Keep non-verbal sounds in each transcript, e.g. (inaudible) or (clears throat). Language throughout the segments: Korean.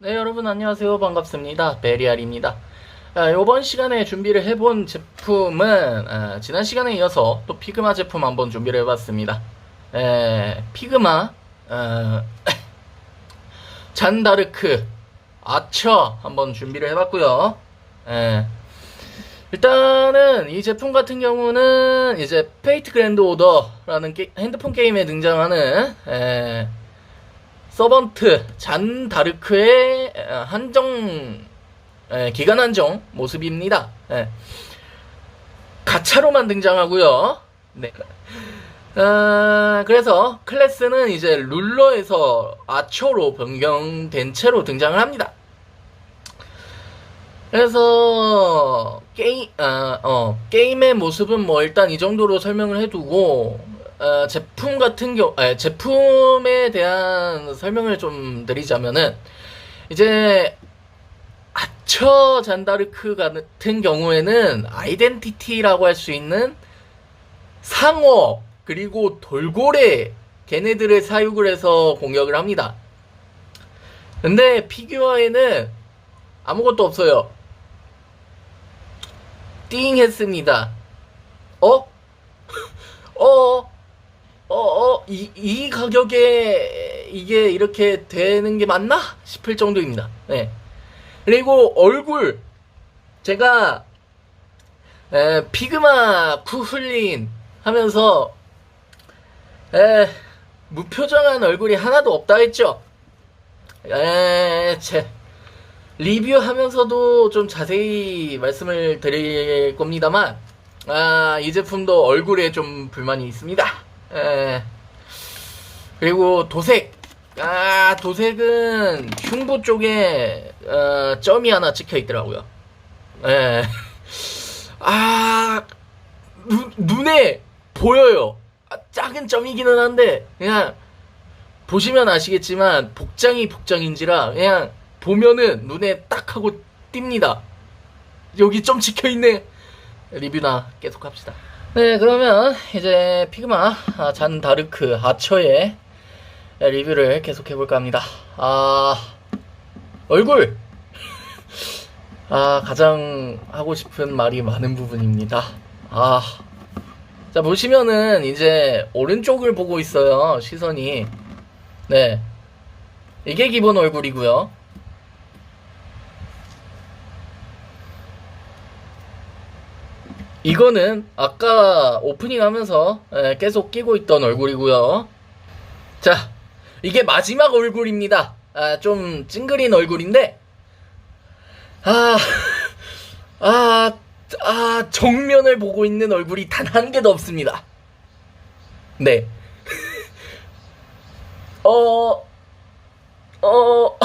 네, 여러분 안녕하세요. 반갑습니다. 베리알입니다. 아, 이번 시간에 준비를 해본 제품은 아, 지난 시간에 이어서 또 피그마 제품 한번 준비를 해봤습니다. 에, 피그마 어, (coughs) 잔다르크 아처 한번 준비를 해봤고요. 에, 일단은 이 제품 같은 경우는 이제 페이트 그랜드 오더라는 게- 핸드폰 게임에 등장하는 에, 서번트 잔 다르크의 에, 한정 에, 기간 한정 모습입니다. 에. 가차로만 등장하고요. 네. 아, 그래서 클래스는 이제 룰러에서 아처로 변경된 채로 등장을 합니다. 그래서 게임 아, 어, 게임의 모습은 뭐 일단 이 정도로 설명을 해두고 어, 제품 같은 경우 아, 제품에 대한 설명을 좀 드리자면은 이제 아처 잔다르크 같은 경우에는 아이덴티티라고 할 수 있는 상어 그리고 돌고래 걔네들을 사육을 해서 공격을 합니다. 근데 피규어에는 아무것도 없어요. 띵 했습니다. 어? (laughs) 어? 이, 이 가격에 이게 이렇게 되는 게 맞나? 싶을 정도입니다. 네. 그리고 얼굴. 제가, 에, 피그마 쿠훌린 하면서, 에, 무표정한 얼굴이 하나도 없다 했죠? 에, 제, 리뷰하면서도 좀 자세히 말씀을 드릴 겁니다만, 아, 이 제품도 얼굴에 좀 불만이 있습니다. 에, 그리고 도색. 아, 도색은 흉부 쪽에, 어, 점이 하나 찍혀 있더라고요. 에, 아, 눈, 눈에 보여요. 아, 작은 점이기는 한데, 그냥, 보시면 아시겠지만, 복장이 복장인지라, 그냥, 보면은 눈에 딱 하고 띕니다. 여기 점 찍혀 있네. 리뷰나 계속 합시다. 네, 그러면 이제 피그마 아, 잔 다르크 아처의 리뷰를 계속 해볼까 합니다. 아, 얼굴! (laughs) 아, 가장 하고 싶은 말이 많은 부분입니다. 아, 자, 보시면은 이제 오른쪽을 보고 있어요, 시선이. 네. 이게 기본 얼굴이고요. 이거는 아까 오프닝 하면서 예, 계속 끼고 있던 얼굴이고요. 자, 이게 마지막 얼굴입니다. 아, 좀 찡그린 얼굴인데, 아, 아, 아, 정면을 보고 있는 얼굴이 단 한 개도 없습니다. 네. (laughs) 어, 어,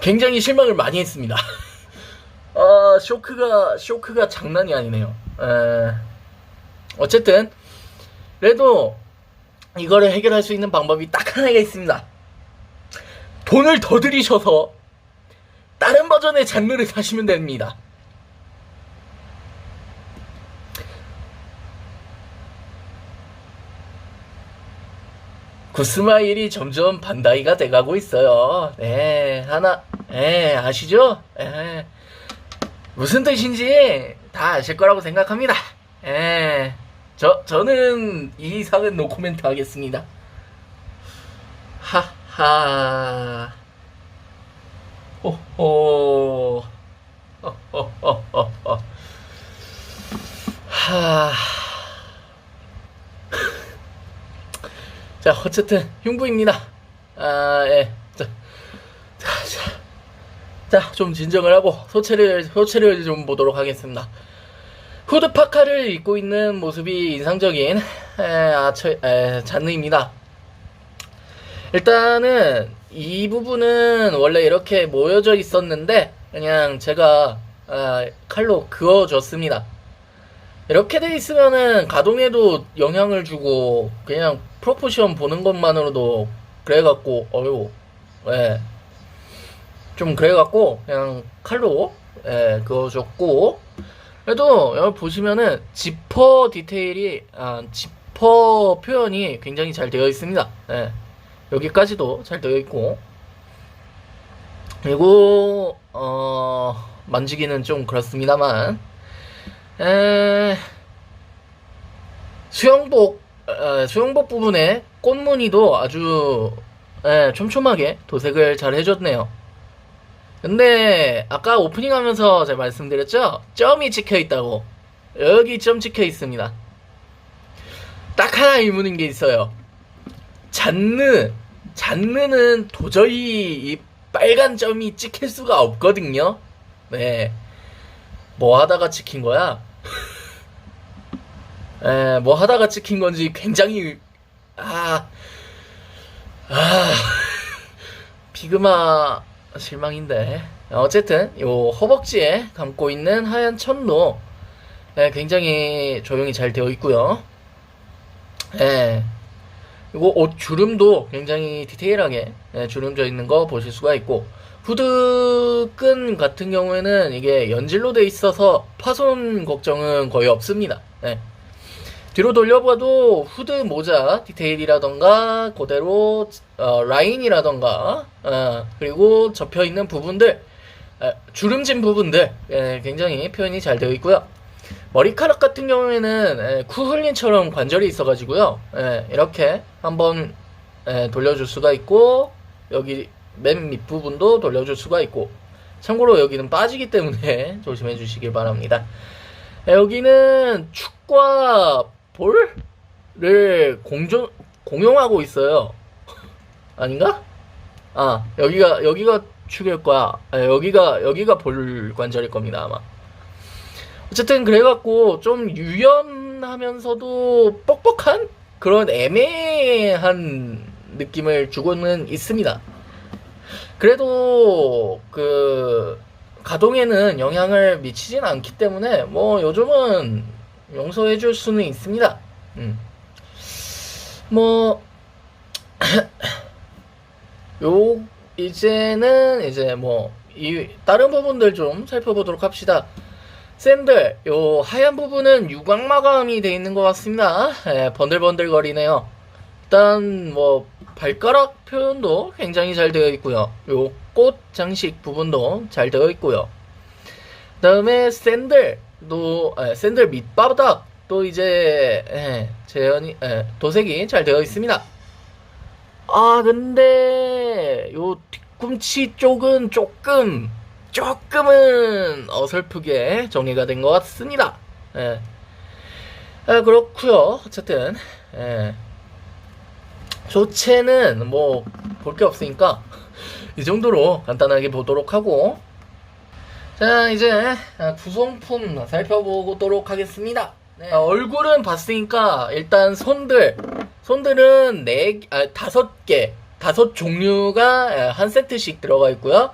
굉장히 실망을 많이 했습니다. (laughs) 아, 쇼크가, 쇼크가 장난이 아니네요. 에, 어쨌든, 그래도, 이거를 해결할 수 있는 방법이 딱 하나가 있습니다. 돈을 더 들이셔서, 다른 버전의 장르를 사시면 됩니다. 구스마일이 점점 반다이가 돼가고 있어요. 네, 하나, 네, 아시죠? 네. 무슨 뜻인지 다 아실 거라고 생각합니다. 예. 저, 저는 이 이상은 노코멘트 하겠습니다. 하하. 호호호호. 하. (laughs) 자, 어쨌든 흉부입니다. 아, 예. 자, 자, 자. 자, 좀 진정을 하고 소체를 소체를 좀 보도록 하겠습니다. 후드 파카를 입고 있는 모습이 인상적인 에, 아처 에, 잔느입니다. 일단은 이 부분은 원래 이렇게 모여져 있었는데 그냥 제가 아, 칼로 그어줬습니다. 이렇게 돼 있으면은 가동에도 영향을 주고 그냥 프로포션 보는 것만으로도 그래갖고 어유 예. 좀 그래갖고 그냥 칼로 예, 그어줬고 그래도 여기 보시면은 지퍼 디테일이 아, 지퍼 표현이 굉장히 잘 되어 있습니다. 예. 여기까지도 잘 되어 있고 그리고 어 만지기는 좀 그렇습니다만 에, 수영복 어, 수영복 부분에 꽃무늬도 아주 에, 촘촘하게 도색을 잘 해줬네요. 근데 아까 오프닝 하면서 제가 말씀드렸죠? 점이 찍혀 있다고. 여기 점 찍혀 있습니다. 딱 하나 의문인 게 있어요. 잔느, 잔느는 도저히 이 빨간 점이 찍힐 수가 없거든요. 네. 뭐 하다가 찍힌 거야? 에, (laughs) 뭐 하다가 찍힌 건지 굉장히, 아, 아, (laughs) 피그마 실망인데. 어쨌든, 요 허벅지에 감고 있는 하얀 천도 예, 굉장히 조용히 잘 되어 있고요. 예. 그리고 옷 주름도 굉장히 디테일하게 예, 주름져 있는 거 보실 수가 있고 후드끈 같은 경우에는 이게 연질로 돼 있어서 파손 걱정은 거의 없습니다. 예. 뒤로 돌려봐도 후드 모자 디테일이라던가 그대로 어, 라인이라던가 어, 그리고 접혀 있는 부분들 에, 주름진 부분들 예, 굉장히 표현이 잘 되어 있고요. 머리카락 같은 경우에는 에, 쿠흘린처럼 관절이 있어가지고요. 예, 이렇게 한번 에, 돌려줄 수가 있고 여기 맨 밑부분도 돌려줄 수가 있고 참고로 여기는 빠지기 때문에 (laughs) 조심해 주시길 바랍니다. 에, 여기는 축과 볼을 공존 공용하고 있어요. (laughs) 아닌가? 아 여기가 여기가 축일 거야. 에, 여기가 여기가 볼 관절일 겁니다 아마. 어쨌든 그래갖고 좀 유연하면서도 뻑뻑한 그런 애매한 느낌을 주고는 있습니다. 그래도 그 가동에는 영향을 미치진 않기 때문에 뭐 요즘은 용서해 줄 수는 있습니다. 음. 뭐, (coughs) 요, 이제는 이제 뭐, 이, 다른 부분들 좀 살펴보도록 합시다. 샌들, 요 하얀 부분은 유광 마감이 되어 있는 것 같습니다. 예, 번들번들 거리네요. 일단 뭐 발가락 표현도 굉장히 잘 되어 있고요. 요 꽃 장식 부분도 잘 되어 있고요. 그다음에 샌들 도 예, 샌들 밑바닥도 이제 예, 재현이 예, 도색이 잘 되어 있습니다. 아 근데 요 뒤꿈치 쪽은 조금 조금은 어설프게 정리가 된 것 같습니다. 예. 아, 그렇고요. 어쨌든 예. 조체는 뭐 볼 게 없으니까 이 정도로 간단하게 보도록 하고 자 이제 아, 구성품 살펴보도록 하겠습니다. 네, 아, 얼굴은 봤으니까 일단 손들 손들은 네 아, 다섯 개 다섯 종류가 예, 한 세트씩 들어가 있고요.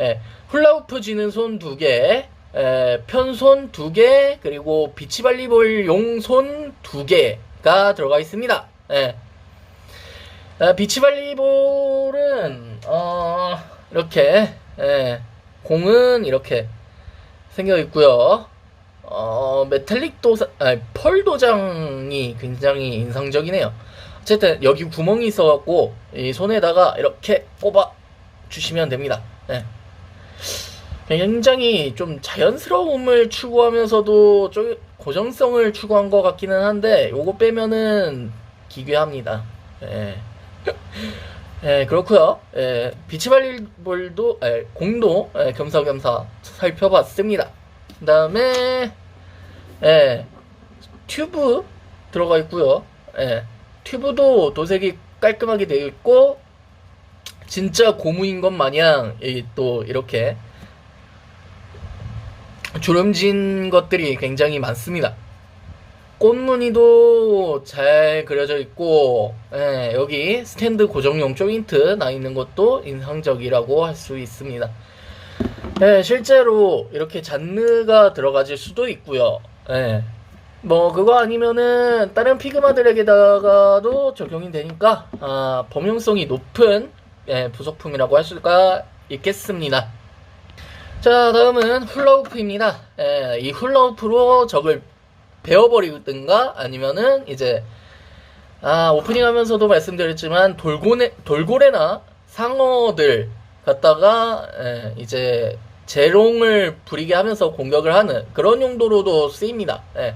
예, 훌라후프 쥐는 손 두 개, 에, 편손 두 개, 그리고 비치발리볼 용손 두 개가 들어가 있습니다. 예. 아, 비치발리볼은 어, 이렇게 예, 공은 이렇게 생겨 있고요. 어, 메탈릭 도사, 아니, 펄 도장이 굉장히 인상적이네요. 어쨌든 여기 구멍이 있어갖고 이 손에다가 이렇게 뽑아 주시면 됩니다. 예. 굉장히 좀 자연스러움을 추구하면서도 좀 고정성을 추구한 것 같기는 한데 요거 빼면은 기괴합니다. 예. 예, 그렇고요. 예, 비치발리볼도 예, 공도 예, 겸사겸사 살펴봤습니다. 그다음에 예, 튜브 들어가 있고요. 예, 튜브도 도색이 깔끔하게 되어 있고 진짜 고무인 것 마냥 이, 또 이렇게 주름진 것들이 굉장히 많습니다. 꽃무늬도 잘 그려져 있고 예, 여기 스탠드 고정용 조인트 나 있는 것도 인상적이라고 할 수 있습니다. 예, 실제로 이렇게 잔느가 들어가질 수도 있고요. 예. 뭐 그거 아니면은 다른 피그마들에게다가도 적용이 되니까 아, 범용성이 높은 예, 부속품이라고 할 수가 있겠습니다. 자 다음은 훌라후프입니다. 예, 이 훌라후프로 적을 베어버리든가 아니면은 이제 아 오프닝 하면서도 말씀드렸지만 돌고래 돌고래나 상어들 갖다가 예, 이제 재롱을 부리게 하면서 공격을 하는 그런 용도로도 쓰입니다. 예.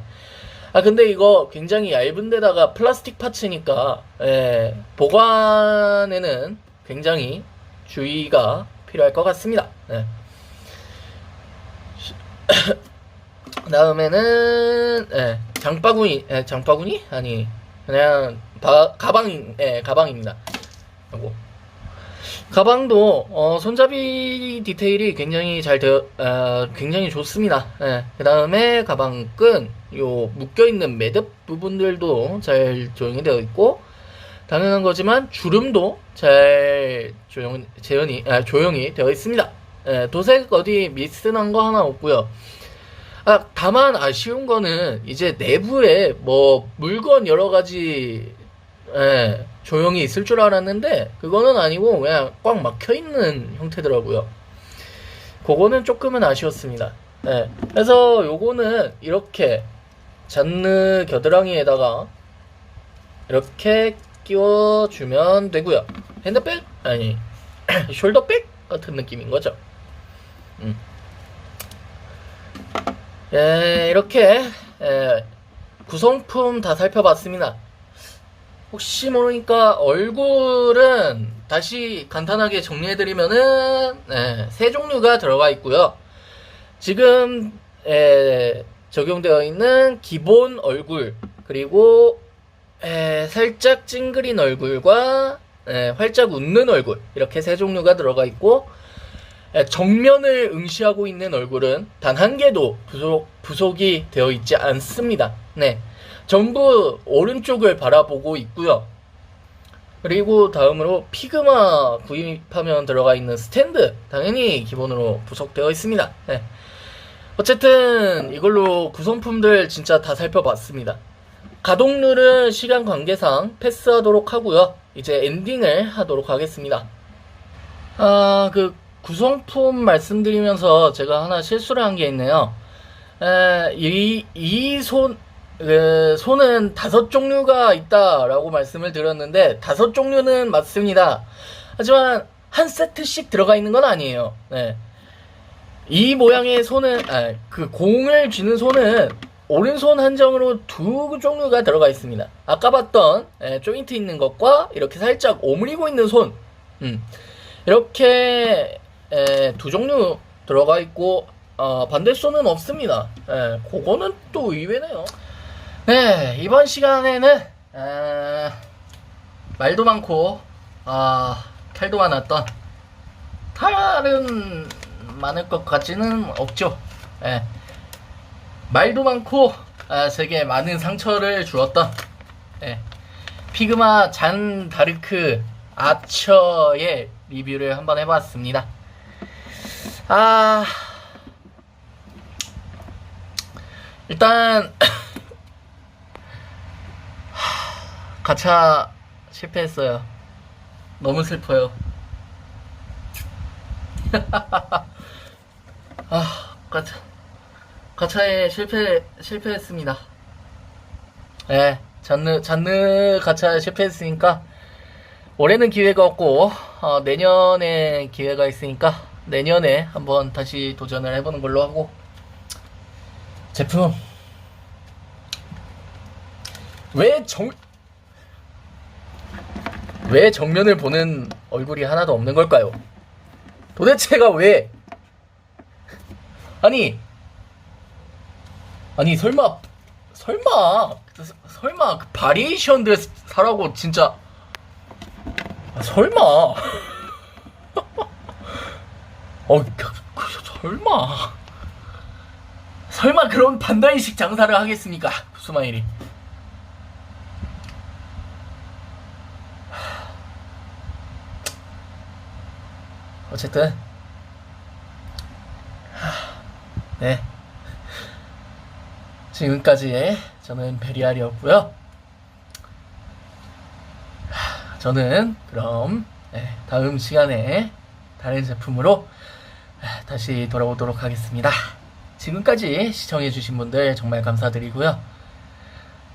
아 근데 이거 굉장히 얇은 데다가 플라스틱 파츠니까 예, 보관에는 굉장히 주의가 필요할 것 같습니다. 예. 다음에는 예, 장바구니 예, 장바구니 아니 그냥 바, 가방 예, 가방입니다. 하고 가방도 어, 손잡이 디테일이 굉장히 잘 되어 어, 굉장히 좋습니다. 예, 그 다음에 가방 끈, 요 묶여 있는 매듭 부분들도 잘 조용히 되어 있고 당연한 거지만 주름도 잘 조용 재현이 아, 조용히 되어 있습니다. 예, 도색 어디 미스난 거 하나 없고요. 아, 다만 아쉬운 거는 이제 내부에 뭐 물건 여러 가지 예, 조용히 있을 줄 알았는데 그거는 아니고 그냥 꽉 막혀 있는 형태더라고요. 그거는 조금은 아쉬웠습니다. 예, 그래서 요거는 이렇게 잔느 겨드랑이에다가 이렇게 끼워주면 되고요. 핸드백 아니 (clears throat) 숄더백 같은 느낌인 거죠. 음. 예, 이렇게 예, 구성품 다 살펴봤습니다. 혹시 모르니까 얼굴은 다시 간단하게 정리해드리면은 네, 세 종류가 들어가 있고요. 지금 에, 적용되어 있는 기본 얼굴 그리고 에, 살짝 찡그린 얼굴과 에, 활짝 웃는 얼굴 이렇게 세 종류가 들어가 있고 에, 정면을 응시하고 있는 얼굴은 단 한 개도 부속, 부속이 되어 있지 않습니다. 네. 전부 오른쪽을 바라보고 있고요. 그리고 다음으로 피그마 구입하면 들어가 있는 스탠드 당연히 기본으로 부속되어 있습니다. 네. 어쨌든 이걸로 구성품들 진짜 다 살펴봤습니다. 가동률은 시간 관계상 패스하도록 하고요. 이제 엔딩을 하도록 하겠습니다. 아, 그 구성품 말씀드리면서 제가 하나 실수를 한 게 있네요. 에, 이, 이 손, 그 손은 다섯 종류가 있다라고 말씀을 드렸는데 다섯 종류는 맞습니다. 하지만 한 세트씩 들어가 있는 건 아니에요. 네. 이 모양의 손은 아, 그 공을 쥐는 손은 오른손 한정으로 두 종류가 들어가 있습니다. 아까 봤던 예, 조인트 있는 것과 이렇게 살짝 오므리고 있는 손 음. 이렇게 예, 두 종류 들어가 있고 어, 반대손은 없습니다. 예, 그거는 또 의외네요. 네, 이번 시간에는 에, 말도 많고 아, 탈도 많았던 탈은 많을 것 같지는 없죠. 예. 말도 많고 아, 제게 많은 상처를 주었던 예. 피그마 잔 다르크 아처의 리뷰를 한번 해봤습니다. 아 일단 (clears throat) 가차 실패했어요. 너무 슬퍼요. (laughs) 아, 가차. 가차에 실패, 실패했습니다. 예, 네, 잔느, 잔느 가차에 실패했으니까, 올해는 기회가 없고, 어, 내년에 기회가 있으니까, 내년에 한번 다시 도전을 해보는 걸로 하고, 제품. 왜 정, 왜 정면을 보는 얼굴이 하나도 없는 걸까요? 도대체가 왜? 아니, 아니 설마, 설마, 설마 그 바리에이션 드레스 사라고 진짜 아, 설마? (laughs) 어, 설마? 설마 그런 반다이식 장사를 하겠습니까? 스마일이. 어쨌든 네 지금까지 저는 베리알이었고요 저는 그럼 네, 다음 시간에 다른 제품으로 다시 돌아오도록 하겠습니다 지금까지 시청해주신 분들 정말 감사드리고요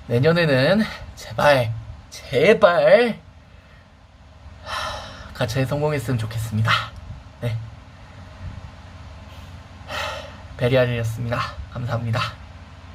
내년에는 제발 제발 가차에 성공했으면 좋겠습니다. 네. 베리알이었습니다. 감사합니다.